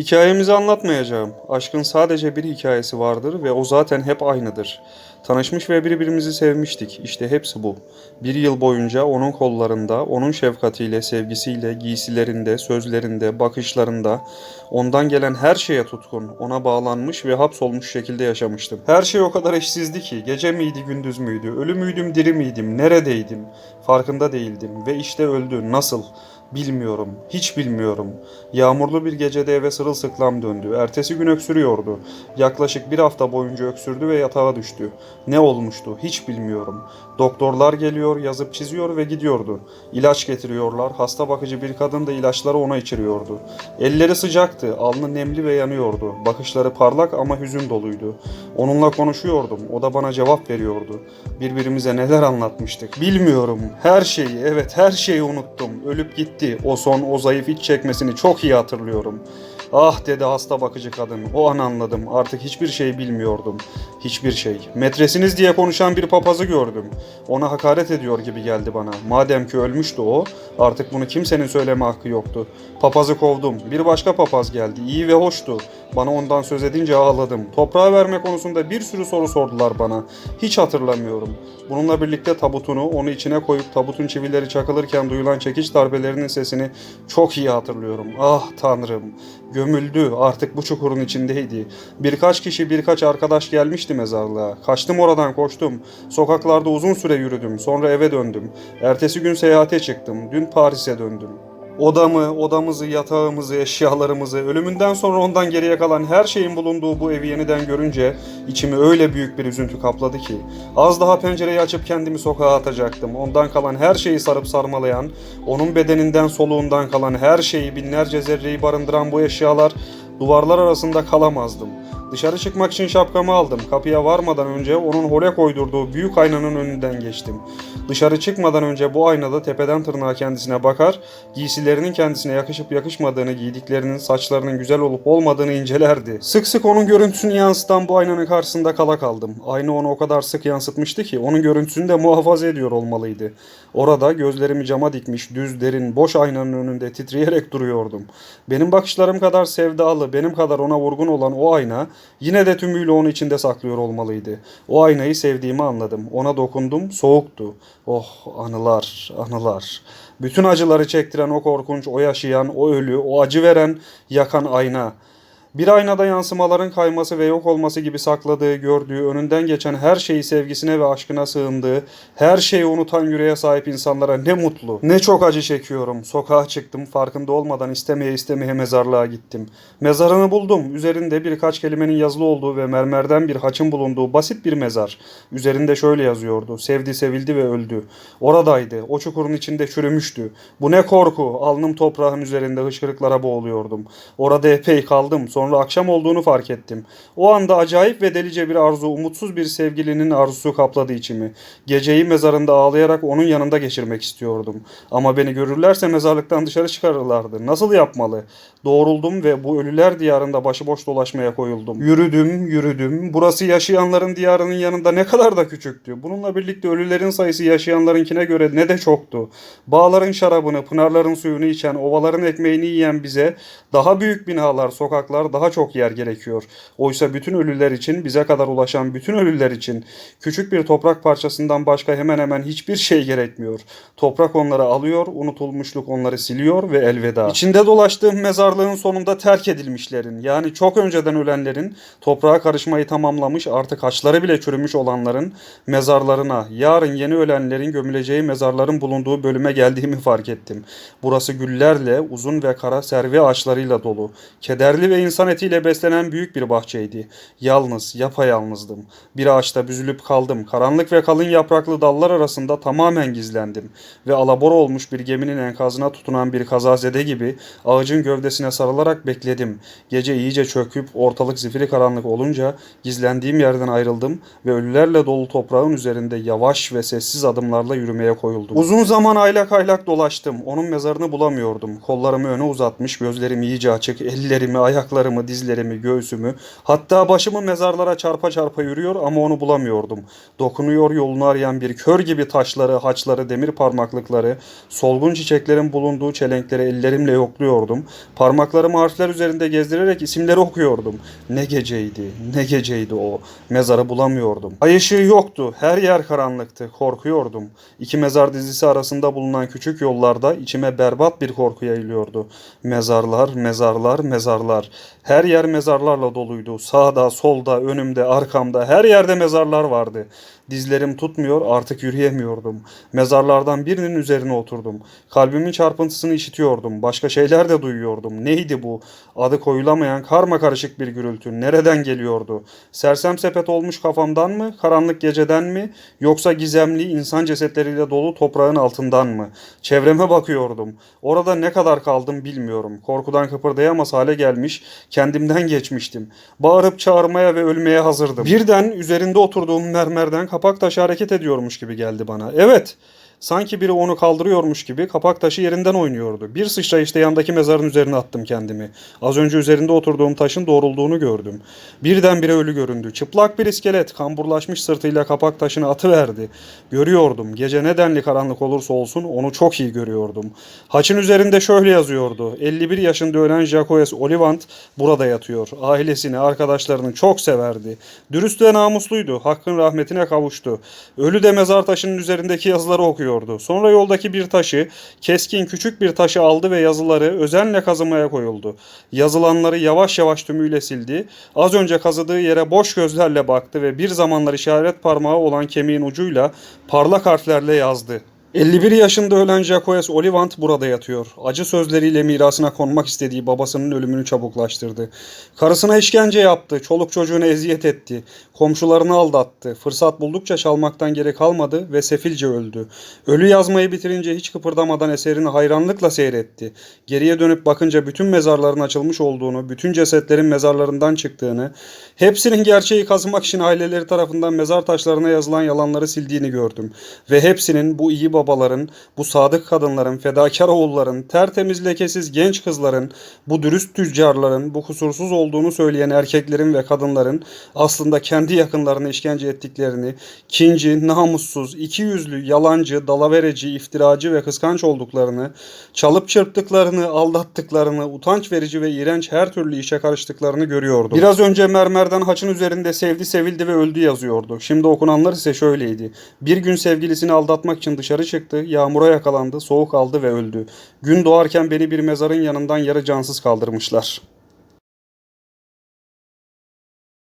Hikayemizi anlatmayacağım. Aşkın sadece bir hikayesi vardır ve o zaten hep aynıdır. Tanışmış ve birbirimizi sevmiştik. İşte hepsi bu. Bir yıl boyunca onun kollarında, onun şefkatiyle, sevgisiyle, giysilerinde, sözlerinde, bakışlarında, ondan gelen her şeye tutkun, ona bağlanmış ve hapsolmuş şekilde yaşamıştım. Her şey o kadar eşsizdi ki, gece miydi, gündüz müydü, ölü müydüm, diri miydim, neredeydim, farkında değildim ve işte öldü. Nasıl? Bilmiyorum, hiç bilmiyorum. Yağmurlu bir gecede eve sırılsıklam döndü. Ertesi gün öksürüyordu. Yaklaşık bir hafta boyunca öksürdü ve yatağa düştü. Ne olmuştu hiç bilmiyorum. Doktorlar geliyor, yazıp çiziyor ve gidiyordu. İlaç getiriyorlar. Hasta bakıcı bir kadın da ilaçları ona içiriyordu. Elleri sıcaktı, alnı nemli ve yanıyordu. Bakışları parlak ama hüzün doluydu. Onunla konuşuyordum. O da bana cevap veriyordu. Birbirimize neler anlatmıştık. Bilmiyorum. Her şeyi, evet her şeyi unuttum. Ölüp gitti. O son, o zayıf iç çekmesini çok iyi hatırlıyorum. Ah dedi hasta bakıcı kadın. O an anladım. Artık hiçbir şey bilmiyordum. Hiçbir şey. Metresiniz diye konuşan bir papazı gördüm. Ona hakaret ediyor gibi geldi bana. Madem ki ölmüştü o, artık bunu kimsenin söyleme hakkı yoktu. Papazı kovdum. Bir başka papaz geldi. İyi ve hoştu. Bana ondan söz edince ağladım. Toprağa verme konusunda bir sürü soru sordular bana. Hiç hatırlamıyorum. Bununla birlikte tabutunu onu içine koyup tabutun çivileri çakılırken duyulan çekiç darbelerinin sesini çok iyi hatırlıyorum. Ah tanrım. Gömüldü artık bu çukurun içindeydi. Birkaç kişi birkaç arkadaş gelmişti mezarlığa. Kaçtım oradan koştum. Sokaklarda uzun süre yürüdüm. Sonra eve döndüm. Ertesi gün seyahate çıktım. Dün Paris'e döndüm. Odamı, odamızı, yatağımızı, eşyalarımızı, ölümünden sonra ondan geriye kalan her şeyin bulunduğu bu evi yeniden görünce içimi öyle büyük bir üzüntü kapladı ki az daha pencereyi açıp kendimi sokağa atacaktım. Ondan kalan her şeyi sarıp sarmalayan, onun bedeninden soluğundan kalan her şeyi binlerce zerreyi barındıran bu eşyalar duvarlar arasında kalamazdım. Dışarı çıkmak için şapkamı aldım. Kapıya varmadan önce onun hole koydurduğu büyük aynanın önünden geçtim. Dışarı çıkmadan önce bu aynada tepeden tırnağa kendisine bakar, giysilerinin kendisine yakışıp yakışmadığını, giydiklerinin saçlarının güzel olup olmadığını incelerdi. Sık sık onun görüntüsünü yansıtan bu aynanın karşısında kala kaldım. Ayna onu o kadar sık yansıtmıştı ki onun görüntüsünü de muhafaza ediyor olmalıydı. Orada gözlerimi cama dikmiş, düz, derin, boş aynanın önünde titreyerek duruyordum. Benim bakışlarım kadar sevdalı, benim kadar ona vurgun olan o ayna yine de tümüyle onu içinde saklıyor olmalıydı. O aynayı sevdiğimi anladım. Ona dokundum, soğuktu. Oh anılar, anılar. Bütün acıları çektiren o korkunç, o yaşayan, o ölü, o acı veren, yakan ayna. Bir aynada yansımaların kayması ve yok olması gibi sakladığı, gördüğü, önünden geçen her şeyi sevgisine ve aşkına sığındığı, her şeyi unutan yüreğe sahip insanlara ne mutlu. Ne çok acı çekiyorum. Sokağa çıktım, farkında olmadan istemeye istemeye mezarlığa gittim. Mezarını buldum. Üzerinde birkaç kelimenin yazılı olduğu ve mermerden bir haçın bulunduğu basit bir mezar. Üzerinde şöyle yazıyordu. Sevdi, sevildi ve öldü. Oradaydı. O çukurun içinde çürümüştü. Bu ne korku. Alnım toprağın üzerinde hışkırıklara boğuluyordum. Orada epey kaldım. Sonra akşam olduğunu fark ettim. O anda acayip ve delice bir arzu, umutsuz bir sevgilinin arzusu kapladı içimi. Geceyi mezarında ağlayarak onun yanında geçirmek istiyordum. Ama beni görürlerse mezarlıktan dışarı çıkarırlardı. Nasıl yapmalı? Doğruldum ve bu ölüler diyarında başıboş dolaşmaya koyuldum. Yürüdüm, yürüdüm. Burası yaşayanların diyarının yanında ne kadar da küçüktü. Bununla birlikte ölülerin sayısı yaşayanlarınkine göre ne de çoktu. Bağların şarabını, pınarların suyunu içen, ovaların ekmeğini yiyen bize daha büyük binalar, sokaklar, daha çok yer gerekiyor. Oysa bütün ölüler için, bize kadar ulaşan bütün ölüler için küçük bir toprak parçasından başka hemen hemen hiçbir şey gerekmiyor. Toprak onları alıyor, unutulmuşluk onları siliyor ve elveda. İçinde dolaştığım mezarlığın sonunda terk edilmişlerin, yani çok önceden ölenlerin, toprağa karışmayı tamamlamış, artık haçları bile çürümüş olanların mezarlarına, yarın yeni ölenlerin gömüleceği mezarların bulunduğu bölüme geldiğimi fark ettim. Burası güllerle, uzun ve kara servi ağaçlarıyla dolu. Kederli ve insan etiyle beslenen büyük bir bahçeydi. Yalnız, yapayalnızdım. Bir ağaçta büzülüp kaldım. Karanlık ve kalın yapraklı dallar arasında tamamen gizlendim. Ve alabora olmuş bir geminin enkazına tutunan bir kazazede gibi ağacın gövdesine sarılarak bekledim. Gece iyice çöküp ortalık zifiri karanlık olunca gizlendiğim yerden ayrıldım ve ölülerle dolu toprağın üzerinde yavaş ve sessiz adımlarla yürümeye koyuldum. Uzun zaman aylak aylak dolaştım. Onun mezarını bulamıyordum. Kollarımı öne uzatmış, gözlerim iyice açık, ellerimi, ayaklarımı Kollarımı, dizlerimi, göğsümü, hatta başımı mezarlara çarpa çarpa yürüyor ama onu bulamıyordum. Dokunuyor yolunu arayan bir kör gibi taşları, haçları, demir parmaklıkları, solgun çiçeklerin bulunduğu çelenkleri ellerimle yokluyordum. Parmaklarımı harfler üzerinde gezdirerek isimleri okuyordum. Ne geceydi, ne geceydi o. Mezarı bulamıyordum. Ay ışığı yoktu. Her yer karanlıktı. Korkuyordum. İki mezar dizisi arasında bulunan küçük yollarda içime berbat bir korku yayılıyordu. Mezarlar, mezarlar, mezarlar. Her yer mezarlarla doluydu. Sağda, solda, önümde, arkamda her yerde mezarlar vardı. Dizlerim tutmuyor, artık yürüyemiyordum. Mezarlardan birinin üzerine oturdum. Kalbimin çarpıntısını işitiyordum. Başka şeyler de duyuyordum. Neydi bu? Adı koyulamayan karma karışık bir gürültü. Nereden geliyordu? Sersem sepet olmuş kafamdan mı? Karanlık geceden mi? Yoksa gizemli insan cesetleriyle dolu toprağın altından mı? Çevreme bakıyordum. Orada ne kadar kaldım bilmiyorum. Korkudan kıpırdayamaz hale gelmiş, kendimden geçmiştim. Bağırıp çağırmaya ve ölmeye hazırdım. Birden üzerinde oturduğum mermerden kapak taşı hareket ediyormuş gibi geldi bana. Evet, sanki biri onu kaldırıyormuş gibi kapak taşı yerinden oynuyordu. Bir sıçrayışta yandaki mezarın üzerine attım kendimi. Az önce üzerinde oturduğum taşın doğrulduğunu gördüm. Birdenbire ölü göründü. Çıplak bir iskelet kamburlaşmış sırtıyla kapak taşını atıverdi. Görüyordum. Gece nedenli karanlık olursa olsun onu çok iyi görüyordum. Haçın üzerinde şöyle yazıyordu. 51 yaşında ölen Jacques Olivant burada yatıyor. Ailesini, arkadaşlarını çok severdi. Dürüst ve namusluydu. Hakkın rahmetine kavuştu. Ölü de mezar taşının üzerindeki yazıları okuyordu. Sonra yoldaki bir taşı, keskin küçük bir taşı aldı ve yazıları özenle kazımaya koyuldu. Yazılanları yavaş yavaş tümüyle sildi. Az önce kazıdığı yere boş gözlerle baktı ve bir zamanlar işaret parmağı olan kemiğin ucuyla parlak harflerle yazdı. 51 yaşında ölen Jacques Olivant burada yatıyor. Acı sözleriyle mirasına konmak istediği babasının ölümünü çabuklaştırdı. Karısına işkence yaptı, çoluk çocuğuna eziyet etti, komşularını aldattı, fırsat buldukça çalmaktan geri kalmadı ve sefilce öldü. Ölü yazmayı bitirince hiç kıpırdamadan eserini hayranlıkla seyretti. Geriye dönüp bakınca bütün mezarların açılmış olduğunu, bütün cesetlerin mezarlarından çıktığını, hepsinin gerçeği kazımak için aileleri tarafından mezar taşlarına yazılan yalanları sildiğini gördüm. Ve hepsinin bu iyi babaların, bu sadık kadınların, fedakar oğulların, tertemiz lekesiz genç kızların, bu dürüst tüccarların, bu kusursuz olduğunu söyleyen erkeklerin ve kadınların aslında kendi yakınlarını işkence ettiklerini, kinci, namussuz, ikiyüzlü, yalancı, dalavereci, iftiracı ve kıskanç olduklarını, çalıp çırptıklarını, aldattıklarını, utanç verici ve iğrenç her türlü işe karıştıklarını görüyordum. Biraz önce mermerden haçın üzerinde sevdi, sevildi ve öldü yazıyordu. Şimdi okunanlar ise şöyleydi. Bir gün sevgilisini aldatmak için dışarı çıktı, yağmura yakalandı, soğuk aldı ve öldü. Gün doğarken beni bir mezarın yanından yarı cansız kaldırmışlar.